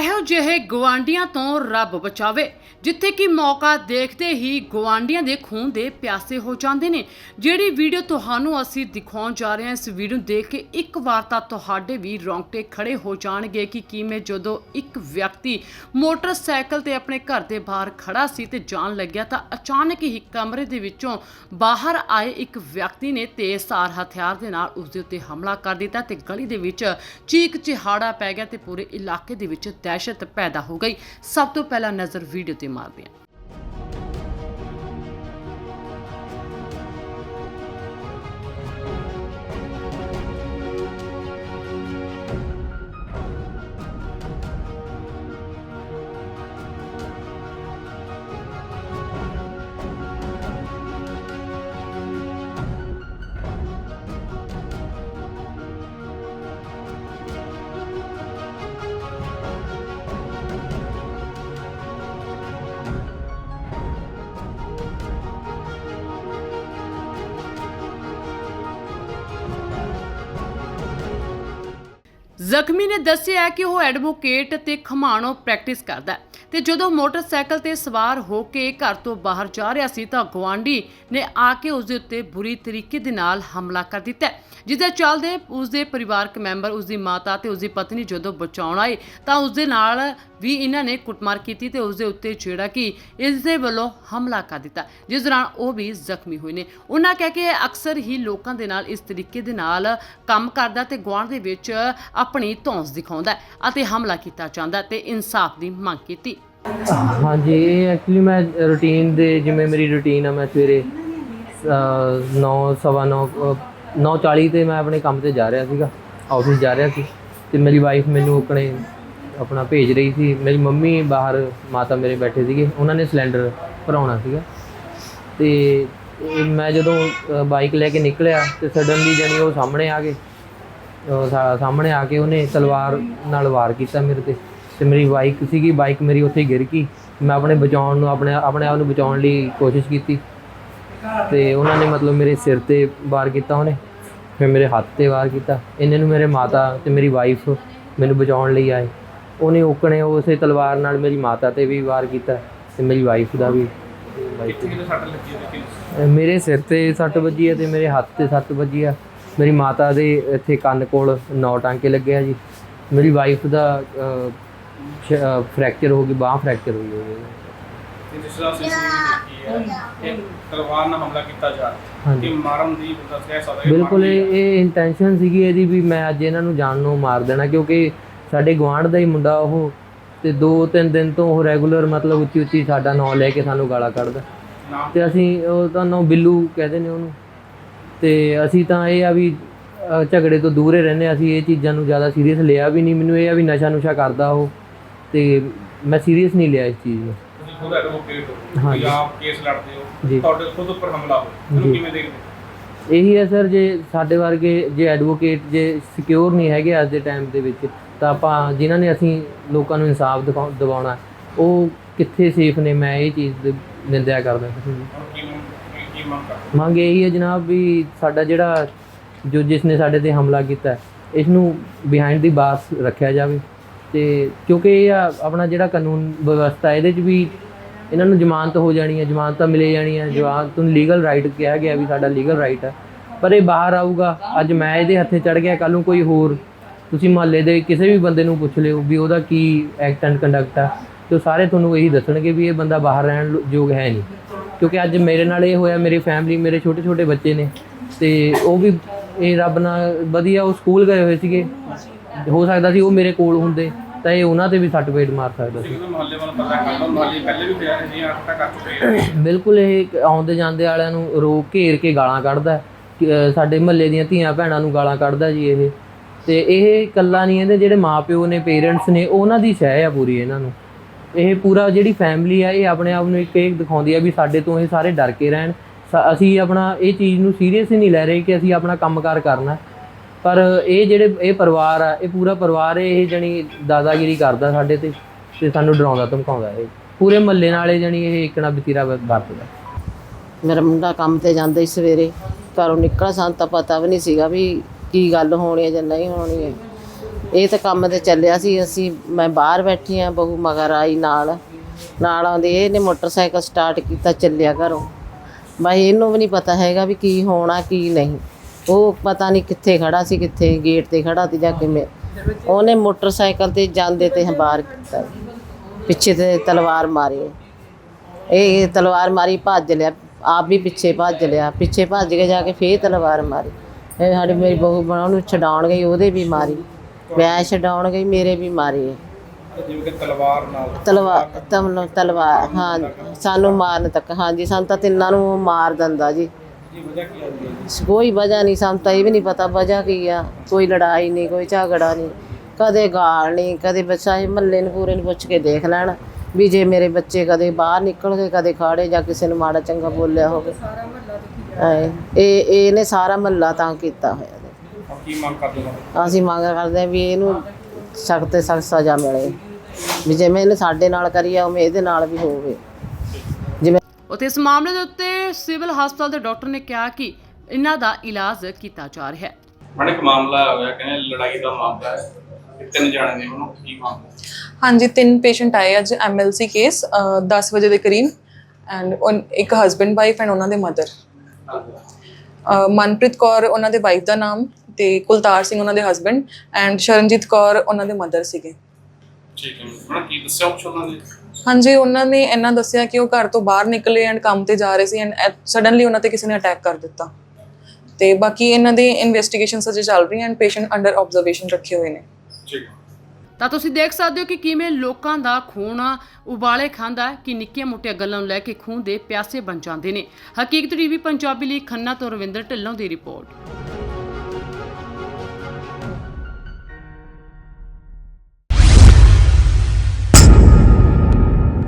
ਇਹੋ ਜਿਹੇ ਗਵਾਂਡੀਆਂ ਤੋਂ ਰੱਬ ਬਚਾਵੇ, ਜਿੱਥੇ ਕਿ ਮੌਕਾ ਦੇਖਦੇ ਹੀ ਗਵਾਂਡੀਆਂ ਦੇ ਖੂਨ ਦੇ ਪਿਆਸੇ ਹੋ ਜਾਂਦੇ ਨੇ। ਜਿਹੜੀ ਵੀਡੀਓ ਤੁਹਾਨੂੰ ਅਸੀਂ ਦਿਖਾਉਣ ਜਾ ਰਹੇ ਹਾਂ, ਇਸ ਵੀਡੀਓ ਨੂੰ ਦੇਖ ਕੇ ਇੱਕ ਵਾਰ ਤਾਂ ਤੁਹਾਡੇ ਵੀ ਰੌਂਗਟੇ ਖੜੇ ਹੋ ਜਾਣਗੇ ਕਿ ਕਿਵੇਂ ਜਦੋਂ ਇੱਕ ਵਿਅਕਤੀ ਮੋਟਰਸਾਈਕਲ ਤੇ ਆਪਣੇ ਘਰ ਦੇ ਬਾਹਰ ਖੜਾ ਸੀ ਤੇ ਜਾਣ ਲੱਗਿਆ ਤਾਂ ਅਚਾਨਕ ਹੀ ਕਮਰੇ ਦੇ ਵਿੱਚੋਂ ਬਾਹਰ ਆਏ ਇੱਕ ਵਿਅਕਤੀ ਨੇ ਤੇਜ਼ਧਾਰ ਹਥਿਆਰ ਦੇ ਨਾਲ ਉਸ ਦੇ ਉੱਤੇ ਹਮਲਾ ਕਰ ਦਿੱਤਾ ਤੇ ਗਲੀ ਦੇ ਵਿੱਚ ਚੀਕ ਚਿਹਾੜਾ ਪੈ ਗਿਆ ਤੇ ਪੂਰੇ ਇਲਾਕੇ ਦੇ ਵਿੱਚ ਦਹਿਸ਼ਤ ਪੈਦਾ ਹੋ ਗਈ। ਸਭ ਤੋਂ ਪਹਿਲਾਂ ਨਜ਼ਰ ਵੀਡੀਓ ਤੇ ਮਾਰਦੇ ਹਾਂ। ਜ਼ਖਮੀ ਨੇ ਦੱਸਿਆ ਕਿ ਉਹ ਐਡਵੋਕੇਟ ਤੇ ਖਮਾਣੋ ਪ੍ਰੈਕਟਿਸ ਕਰਦਾ ਹੈ। ਤੇ ਜਦੋਂ ਮੋਟਰਸਾਈਕਲ ਤੇ ਸਵਾਰ ਹੋ ਕੇ ਘਰ ਤੋਂ ਬਾਹਰ ਜਾ ਰਿਹਾ ਸੀ ਤਾਂ ਗਵਾਂਢੀ ਨੇ ਆ ਕੇ ਉਸ ਦੇ ਉੱਤੇ ਬੁਰੀ ਤਰੀਕੇ ਦੇ ਨਾਲ ਹਮਲਾ ਕਰ ਦਿੱਤਾ ਜਿਸਦੇ ਜਿਸ ਦੇ ਚੱਲਦੇ ਉਸ ਦੇ ਪਰਿਵਾਰਕ ਮੈਂਬਰ, ਉਸ ਦੀ ਮਾਤਾ ਤੇ ਉਸ ਦੀ ਪਤਨੀ ਜਦੋਂ ਬਚਾਉਣ ਆਏ ਤਾਂ ਉਸ ਦੇ ਨਾਲ ਵੀ ਇਹਨਾਂ ਨੇ ਕੁੱਟਮਾਰ ਕੀਤੀ ਤੇ ਉਸ ਦੇ ਉੱਤੇ ਜਿਹੜਾ ਕਿ ਇਸ ਦੇ ਵੱਲੋਂ ਹਮਲਾ ਕਰ ਦਿੱਤਾ, ਜਿਸ ਦੌਰਾਨ ਉਹ ਵੀ ਜ਼ਖਮੀ ਹੋਏ ਨੇ। ਉਹਨਾਂ ਕਹਿ ਕੇ ਇਹ ਅਕਸਰ ਹੀ ਲੋਕਾਂ ਦੇ ਨਾਲ ਇਸ ਤਰੀਕੇ ਦੇ ਨਾਲ ਕੰਮ ਕਰਦਾ ਤੇ ਗੁਆਂਢ ਦੇ ਵਿੱਚ ਆਪਣੀ ਧੌਂਸ ਦਿਖਾਉਂਦਾ ਹੈ ਅਤੇ ਹਮਲਾ ਕੀਤਾ ਜਾਂਦਾ ਤੇ ਇਨਸਾਫ ਦੀ ਮੰਗ ਕੀਤੀ। ਹਾਂਜੀ, ਇਹ ਐਕਚੁਅਲੀ ਮੈਂ ਰੂਟੀਨ ਦੇ ਜਿਵੇਂ ਮੇਰੀ ਰੂਟੀਨ ਆ, ਮੈਂ ਸਵੇਰੇ 9 ਸਵਾ 9 9:40 ਤੇ ਮੈਂ ਆਪਣੇ ਕੰਮ ਤੇ ਜਾ ਰਿਹਾ ਸੀਗਾ ਆਫਿਸ ਜਾ ਰਿਹਾ ਸੀ ਤੇ ਮੇਰੀ ਵਾਈਫ ਮੈਨੂੰ ਆਪਣੇ, ਆਪਣਾ ਭੇਜ ਰਹੀ ਸੀ। ਮੇਰੀ ਮੰਮੀ ਬਾਹਰ, ਮਾਤਾ ਮੇਰੇ ਬੈਠੇ ਸੀਗੇ, ਉਹਨਾਂ ਨੇ ਸਿਲੰਡਰ ਭਰਾਉਣਾ ਸੀਗਾ। ਤੇ ਮੈਂ ਜਦੋਂ ਬਾਈਕ ਲੈ ਕੇ ਨਿਕਲਿਆ ਤੇ ਸਡਨਲੀ ਜਣੀ ਉਹ ਸਾਹਮਣੇ ਆ ਗਏ ਉਹ ਸਾ- ਸਾਹਮਣੇ ਆ ਕੇ ਉਹਨੇ ਤਲਵਾਰ ਨਾਲ ਵਾਰ ਕੀਤਾ ਮੇਰੇ ਤੇ। ਤੇ ਮੇਰੀ ਬਾਈਕ ਸੀਗੀ ਬਾਈਕ ਮੇਰੀ ਉੱਥੇ ਗਿਰ ਗਈ। ਮੈਂ ਆਪਣੇ ਬਚਾਉਣ ਨੂੰ ਆਪਣੇ ਆਪਣੇ ਆਪ ਨੂੰ ਬਚਾਉਣ ਲਈ ਕੋਸ਼ਿਸ਼ ਕੀਤੀ। ਤੇ ਉਹਨਾਂ ਨੇ ਮਤਲਬ ਮੇਰੇ ਸਿਰ ਤੇ ਵਾਰ ਕੀਤਾ ਉਹਨੇ। ਫਿਰ ਮੇਰੇ ਹੱਥ ਤੇ ਵਾਰ ਕੀਤਾ। ਇਹਨਾਂ ਨੂੰ ਮੇਰੇ ਮਾਤਾ ਤੇ ਮੇਰੀ ਵਾਈਫ ਮੈਨੂੰ ਬਚਾਉਣ ਲਈ ਆਏ। ਉਹਨੇ ਓਕਣੇ ਉਸੇ ਤਲਵਾਰ ਨਾਲ ਮੇਰੀ ਮਾਤਾ ਤੇ ਵੀ ਵਾਰ ਕੀਤਾ ਤੇ ਮੇਰੀ ਵਾਈਫ ਦਾ ਵੀ। ਮੇਰੇ ਸਿਰ ਤੇ ਸੱਟ ਵੱਜੀ ਹੈ ਤੇ ਮੇਰੇ ਹੱਥ ਤੇ ਸੱਟ ਵੱਜੀ ਆ। ਮੇਰੀ ਮਾਤਾ ਦੇ ਇੱਥੇ ਕੰਨ ਕੋਲ ਨੌ ਟਾਂਕੇ ਲੱਗੇ ਆ ਜੀ। ਮੇਰੀ ਵਾਈਫ ਦਾ ਫ੍ਰੈਕਚਰ ਹੋ ਗਈ ਬਾਹ ਫ੍ਰੈਕਚਰ ਹੋਈ ਹੋਈ ਹੈ ਤੇ ਜਿਸ ਤਰ੍ਹਾਂ ਸੀਸੀਟੀਵੀ ਦੇਖੀ ਹੈ ਇਹ ਤਲਵਾਰ ਨਾਲ ਹਮਲਾ ਕੀਤਾ ਜਾ ਰਿਹਾ ਹਾਂਜੀ। ਕਿ ਮਾਰਨ ਦੀ ਦੱਸਿਆ ਸਕਦਾ ਹੈ ਬਿਲਕੁਲ ਇਹ ਇਹ ਇੰਟੈਂਸ਼ਨ ਸੀਗੀ ਇਹਦੀ ਵੀ ਮੈਂ ਅੱਜ ਇਹਨਾਂ ਨੂੰ ਜਾਣ ਨੂੰ ਮਾਰ ਦੇਣਾ ਕਿਉਂਕਿ ਸਾਡੇ ਗੁਆਂਢ ਦਾ ਹੀ ਮੁੰਡਾ ਉਹ ਤੇ ਦੋ ਤਿੰਨ ਦਿਨ ਤੋਂ ਉਹ ਰੈਗੂਲਰ ਮਤਲਬ ਉੱਚੀ ਉੱਚੀ ਸਾਡਾ ਨਾਂ ਲੈ ਕੇ ਸਾਨੂੰ ਗਾਲਾਂ ਕੱਢਦਾ। ਤੇ ਅਸੀਂ ਉਹ ਤਾਂ ਨਾਂ ਬਿੱਲੂ ਕਹਿੰਦੇ ਨੇ ਉਹਨੂੰ। ਤੇ ਅਸੀਂ ਤਾਂ ਇਹ ਆ ਵੀ ਝਗੜੇ ਤੋਂ ਦੂਰ ਹੀ ਰਹਿੰਦੇ। ਅਸੀਂ ਇਹ ਚੀਜ਼ਾਂ ਨੂੰ ਜ਼ਿਆਦਾ ਸੀਰੀਅਸ ਲਿਆ ਵੀ ਨਹੀਂ ਮੈਨੂੰ ਇਹ ਆ ਵੀ ਨਸ਼ਾ ਨੁਸ਼ਾ ਕਰਦਾ ਉਹ ਤੇ ਮੈਂ ਸੀਰੀਅਸ ਨਹੀਂ ਲਿਆ ਇਸ ਚੀਜ਼ ਨੂੰ ਤੁਸੀਂ ਖੁਦ ਐਡਵੋਕੇਟ ਹੋ ਹਾਂਜੀ। ਤੁਸੀਂ ਆਪ ਕੇਸ ਲੜਦੇ ਹੋ ਜੀ। ਤੁਹਾਡੇ ਖੁਦ ਉੱਪਰ ਹਮਲਾ ਹੋਇਆ ਇਹਨੂੰ ਜੀ। ਕਿਵੇਂ ਦੇਖਦੇ ਹੋ? ਇਹੀ ਹੈ ਸਰ ਜੇ ਸਾਡੇ ਵਰਗੇ ਜੇ ਐਡਵੋਕੇਟ ਜੇ ਸਿਕਿਉਰ ਨਹੀਂ ਹੈਗੇ ਅੱਜ ਦੇ ਟਾਈਮ ਦੇ ਵਿੱਚ ਤਾਂ ਆਪਾਂ ਜਿਨ੍ਹਾਂ ਨੇ ਅਸੀਂ ਲੋਕਾਂ ਨੂੰ ਇਨਸਾਫ ਦਿਵਾਉਣਾ ਉਹ ਕਿੱਥੇ ਸੇਫ ਨੇ ਮੈਂ ਇਹ ਚੀਜ਼ ਦੀ ਨਿੰਦਿਆ ਕਰਦਾ ਹੁਣ ਕੀ ਮੰਗ ਕਰਦੇ ਮੰਗ ਇਹੀ ਹੈ ਜਨਾਬ ਵੀ ਸਾਡਾ ਜਿਹੜਾ ਜੋ ਜਿਸ ਨੇ ਸਾਡੇ ਤੇ ਹਮਲਾ ਕੀਤਾ ਇਸ ਨੂੰ ਬਿਹਾਈਂਡ ਦੀ ਬਾਸ ਰੱਖਿਆ ਜਾਵੇ। ਤੇ ਕਿਉਂਕਿ ਇਹ ਆ ਆਪਣਾ ਜਿਹੜਾ ਕਾਨੂੰਨ ਵਿਵਸਥਾ ਇਹਦੇ 'ਚ ਵੀ ਇਹਨਾਂ ਨੂੰ ਜ਼ਮਾਨਤ ਹੋ ਜਾਣੀ ਹੈ, ਜ਼ਮਾਨਤਾਂ ਮਿਲੇ ਜਾਣੀਆਂ, ਜ਼ਮਾਨਤ ਨੂੰ ਲੀਗਲ ਰਾਈਟ ਕਿਹਾ ਗਿਆ ਵੀ ਸਾਡਾ ਲੀਗਲ ਰਾਈਟ ਹੈ। ਪਰ ਇਹ ਬਾਹਰ ਆਊਗਾ, ਅੱਜ ਮੈਂ ਇਹਦੇ ਹੱਥੇ ਚੜ ਗਿਆ ਕੱਲ ਨੂੰ ਕੋਈ ਹੋਰ ਤੁਸੀਂ ਮਹੱਲੇ ਦੇ ਕਿਸੇ ਵੀ ਬੰਦੇ ਨੂੰ ਪੁੱਛ ਲਿਓ ਵੀ ਉਹਦਾ ਕੀ ਐਕਟ ਐਂਡ ਕੰਡਕਟ ਆ, ਤੇ ਉਹ ਸਾਰੇ ਤੁਹਾਨੂੰ ਇਹੀ ਦੱਸਣਗੇ ਵੀ ਇਹ ਬੰਦਾ ਬਾਹਰ ਰਹਿਣ ਯੋਗ ਹੈ ਨਹੀਂ। ਕਿਉਂਕਿ ਅੱਜ ਮੇਰੇ ਨਾਲ ਇਹ ਹੋਇਆ, ਮੇਰੀ ਫੈਮਿਲੀ ਮੇਰੇ ਛੋਟੇ ਛੋਟੇ ਬੱਚੇ ਨੇ। ਤੇ ਉਹ ਵੀ ਇਹ ਰੱਬ ਨਾਲ ਵਧੀਆ, ਉਹ ਸਕੂਲ ਗਏ ਹੋਏ ਸੀਗੇ। ਹੋ ਸਕਦਾ ਸੀ ਉਹ ਮੇਰੇ ਕੋਲ ਹੁੰਦੇ, ਤਾਂ ਇਹ ਉਹਨਾਂ ਤੇ ਵੀ ਸੱਟ ਪੇਟ ਮਾਰ ਸਕਦਾ ਸੀ। ਮਹੱਲੇ ਵਾਲਾ ਪਤਾ ਕਰ ਮਹੱਲੇ ਪਹਿਲੇ ਵੀ ਹੋਇਆ ਨਹੀਂ ਆਟਾ ਕਰ ਚੁੱਕੇ ਬਿਲਕੁਲ ਇਹ ਆਉਂਦੇ ਜਾਂਦੇ ਵਾਲਿਆਂ ਨੂੰ ਰੋਕ ਘੇਰ ਕੇ ਗਾਲਾਂ ਕੱਢਦਾ। ਸਾਡੇ ਮਹੱਲੇ ਦੀਆਂ ਧੀਆਂ ਭੈਣਾਂ ਨੂੰ ਗਾਲਾਂ ਕੱਢਦਾ ਜੀ ਇਹ। ਤੇ ਇਹ ਇਕੱਲਾ ਨਹੀਂ, ਇਹਦੇ ਜਿਹੜੇ ਮਾਪਿਓ ਨੇ ਪੇਰੈਂਟਸ ਨੇ, ਉਹਨਾਂ ਦੀ ਸਹਿ ਆ ਪੂਰੀ ਇਹਨਾਂ ਨੂੰ। ਇਹ ਪੂਰਾ ਜਿਹੜੀ ਫੈਮਿਲੀ ਆ, ਇਹ ਆਪਣੇ ਆਪ ਨੂੰ ਇੱਕ ਇਹ ਦਿਖਾਉਂਦੀ ਆ ਵੀ ਸਾਡੇ ਤੋਂ ਇਹ ਸਾਰੇ ਡਰ ਕੇ ਰਹਿਣ। ਸ- ਅਸੀਂ ਆਪਣਾ ਇਹ ਚੀਜ਼ ਨੂੰ ਸੀਰੀਅਸ ਹੀ ਨਹੀਂ ਲੈ ਰਹੇ ਕਿ ਅਸੀਂ ਆਪਣਾ ਕੰਮਕਾਰ ਕਰਨਾ। ਪਰ ਇਹ ਜਿਹੜੇ ਇਹ ਪਰਿਵਾਰ ਆ, ਇਹ ਪੂਰਾ ਪਰਿਵਾਰ ਇਹ ਜਣੀ ਦਾਦਾਗਿਰੀ ਕਰਦਾ ਸਾਡੇ ਤੇ ਤੇ ਸਾਨੂੰ ਡਰਾਉਂਦਾ, ਧਮਕਾਉਂਦਾ ਇਹ। ਪੂਰੇ ਮਹੱਲੇ ਨਾਲੇ ਜਣੀ ਇਹ ਇਕਣਾ ਬਤੀਰਾ ਵਰਤਦਾ। ਮੇਰਾ ਮੁੰਡਾ ਕੰਮ ਤੇ ਜਾਂਦਾ ਸੀ ਸਵੇਰੇ, ਘਰੋਂ ਨਿਕਲ ਸਾਨੂੰ ਤਾਂ ਪਤਾ ਵੀ ਨਹੀਂ ਸੀਗਾ ਵੀ ਕੀ ਗੱਲ ਹੋਣੀ ਹੈ ਜਾਂ ਨਹੀਂ ਹੋਣੀ ਹੈ। ਇਹ ਤਾਂ ਕੰਮ ਤੇ ਚੱਲਿਆ ਸੀ, ਅਸੀਂ, ਮੈਂ ਬਾਹਰ ਬੈਠੀ ਆ ਬਹੂ ਮਗਰ ਆਈ ਨਾਲ ਨਾਲ ਆਉਂਦੇ ਇਹਨੇ ਮੋਟਰਸਾਈਕਲ ਸਟਾਰਟ ਕੀਤਾ ਚੱਲਿਆ ਘਰੋਂ। ਬਾਈ ਇਹਨੂੰ ਵੀ ਨਹੀਂ ਪਤਾ ਹੈਗਾ ਵੀ ਕੀ ਹੋਣਾ, ਕੀ ਨਹੀਂ। ਉਹ ਪਤਾ ਨਹੀਂ ਕਿੱਥੇ ਖੜਾ ਸੀ, ਕਿੱਥੇ ਗੇਟ ਤੇ ਖੜਾ ਸੀ ਜਾਂ ਕਿਵੇਂ। ਉਹਨੇ ਮੋਟਰਸਾਈਕਲ ਤੇ ਜਾਂਦੇ ਤੇ ਬਾਹਰ ਕੀਤਾ। ਪਿੱਛੇ ਤੇ ਤਲਵਾਰ ਮਾਰੀ। ਇਹ ਤਲਵਾਰ ਮਾਰੀ, ਭੱਜ ਲਿਆ। ਆਪ ਵੀ ਪਿੱਛੇ ਭੱਜ ਲਿਆ। ਪਿੱਛੇ ਭੱਜ ਕੇ ਜਾ ਕੇ ਫੇਰ ਤਲਵਾਰ ਮਾਰੀ। ਇਹ ਸਾਡੀ ਮੇਰੀ ਬਹੂ ਬਣਾ ਉਹਨੂੰ ਛਡਾਉਣ ਗਈ, ਉਹਦੇ ਵੀ ਮਾਰੀ। ਮੈਂ ਛਡਾਉਣ ਗਈ ਮੇਰੇ ਵੀ ਮਾਰੀ ਜਿਵੇਂ ਕਿ ਤਲਵਾਰ ਨਾਲ। ਤਲਵਾਰ ਤਮਨ ਤਲਵਾਰ ਹਾਂ ਸਾਨੂੰ ਮਾਰਨ ਤੱਕ ਹਾਂਜੀ ਸਾਨੂੰ ਤਾਂ ਤਿੰਨਾਂ ਨੂੰ ਉਹ ਮਾਰ ਦਿੰਦਾ ਜੀ। ਜੀ ਵਜ੍ਹਾ ਕੀ ਆਉਂਦੀ ਹੈ ਜੀ? ਕੋਈ ਵਜ੍ਹਾ ਨਹੀਂ ਸਾਨੂੰ ਤਾਂ ਇਹ ਵੀ ਨਹੀਂ ਪਤਾ ਵਜ੍ਹਾ ਕੀ ਆ। ਕੋਈ ਲੜਾਈ ਨਹੀਂ ਕੋਈ ਝਗੜਾ ਨਹੀਂ। ਕਦੇ ਗਾਲ ਨਹੀਂ ਕਦੇ ਬੱਚਾ ਇਹ ਮਹੱਲੇ ਨੂੰ ਪੂਰੇ ਨੂੰ ਪੁੱਛ ਕੇ ਦੇਖ ਲੈਣ ਵੀ ਜੇ ਮੇਰੇ ਬੱਚੇ ਕਦੇ ਬਾਹਰ ਨਿਕਲ ਗਏ ਕਦੇ ਖਾੜੇ ਜਾਂ ਕਿਸੇ ਨੂੰ ਮਾੜਾ ਚੰਗਾ ਬੋਲਿਆ ਹੋਵੇ। ਐ ਇਹ ਇਹਨੇ ਸਾਰਾ ਮਹੱਲਾ ਤਾਂ ਕੀਤਾ ਹੋਇਆ। ਕੀ ਮੰਗ ਕਰਦੇ ਹੋ? ਅਸੀਂ ਮੰਗ ਕਰਦੇ ਹਾਂ ਵੀ ਇਹਨੂੰ ਸਖਤ ਤੇ ਸਖਤ ਸਜ਼ਾ ਮਿਲੇ। ਵੀ ਜਿਵੇਂ ਇਹਨੇ ਸਾਡੇ ਨਾਲ ਕਰੀ ਆ ਉਵੇਂ ਇਹਦੇ ਨਾਲ ਵੀ ਹੋਵੇ। ਜਿਵੇਂ ਉੱਥੇ ਇਸ ਮਾਮਲੇ ਦੇ ਉੱਤੇ ਸਿਵਲ ਹਸਪਤਾਲ ਦੇ ਡਾਕਟਰ ਨੇ ਕਿਹਾ ਕਿ ਇਹਨਾਂ ਦਾ ਇਲਾਜ ਕੀਤਾ ਜਾ ਰਿਹਾ ਹੈ। ਮਨ ਇੱਕ ਮਾਮਲਾ ਹੋਇਆ ਕਹਿੰਦੇ ਲੜਾਈ ਦਾ ਮਾਮਲਾ ਹੈ। ਤਿੰਨ ਜਾਣੇ ਨੇ ਉਹਨੂੰ ਕੀ ਮਾਮਲਾ? ਹਾਂਜੀ ਤਿੰਨ ਪੇਸ਼ੈਂਟ ਆਏ ਅੱਜ ਐਮਐਲਸੀ ਕੇਸ 10 ਵਜੇ ਦੇ ਕਰੀਬ ਐਂਡ ਇੱਕ ਹਸਬੈਂਡ ਵਾਈਫ ਐਂਡ ਉਹਨਾਂ ਦੇ ਮਦਰ ਮਨਪ੍ਰੀਤ ਕੌਰ ਉਹਨਾਂ ਦੇ ਵਾਈਫ ਦਾ ਨਾਮ ਤੇ ਕੁਲਤਾਰ ਸਿੰਘ ਉਹਨਾਂ ਦੇ ਹਸਬੈਂਡ ਐਂਡ ਸ਼ਰਨਜੀਤ ਕੌਰ ਉਹਨਾਂ ਦੇ ਮਦਰ ਸੀਗੇ। ਠੀਕ ਹੈ ਉਹਨਾਂ ਕੀ ਦੱਸਿਆ ਕੁਛ ਉਹਨਾਂ ਨੇ? ਹਾਂਜੀ ਉਹਨਾਂ ਨੇ ਇਹਨਾਂ ਦੱਸਿਆ ਕਿ ਉਹ ਘਰ ਤੋਂ ਬਾਹਰ ਨਿਕਲੇ ਐਂਡ ਕੰਮ ਤੇ ਜਾ ਰਹੇ ਸੀ ਐਂਡ ਸਡਨਲੀ ਉਹਨਾਂ ਤੇ ਕਿਸੇ ਨੇ ਅਟੈਕ ਕਰ ਦਿੱਤਾ। ਤੇ ਬਾਕੀ ਇਹਨਾਂ ਦੇ ਇਨਵੈਸਟੀਗੇਸ਼ਨਸ ਅਜੇ ਚੱਲ ਰਹੀਆਂ ਐਂਡ ਪੇਸ਼ੈਂਟ ਅੰਡਰ ਆਬਜ਼ਰਵੇਸ਼ਨ ਰੱਖੇ ਹੋਏ ਨੇ। ਠੀਕ ਹੈ। ਤਾਂ ਤੁਸੀਂ ਦੇਖ ਸਕਦੇ ਹੋ ਕਿ ਕਿਵੇਂ ਲੋਕਾਂ ਦਾ ਖੂਨ ਉਬਾਲੇ ਖਾਂਦਾ ਕਿ ਨਿੱਕੀਆਂ ਮੋਟੀਆਂ ਗੱਲਾਂ ਨੂੰ ਲੈ ਕੇ ਖੂਨ ਦੇ ਪਿਆਸੇ ਬਣ ਜਾਂਦੇ ਨੇ। ਹਕੀਕਤ ਟੀਵੀ ਪੰਜਾਬੀ ਲਈ ਖੰਨਾ ਤੋਂ ਰਵਿੰਦਰ ਢਿੱਲੋਂ ਦੀ ਰਿਪੋਰਟ।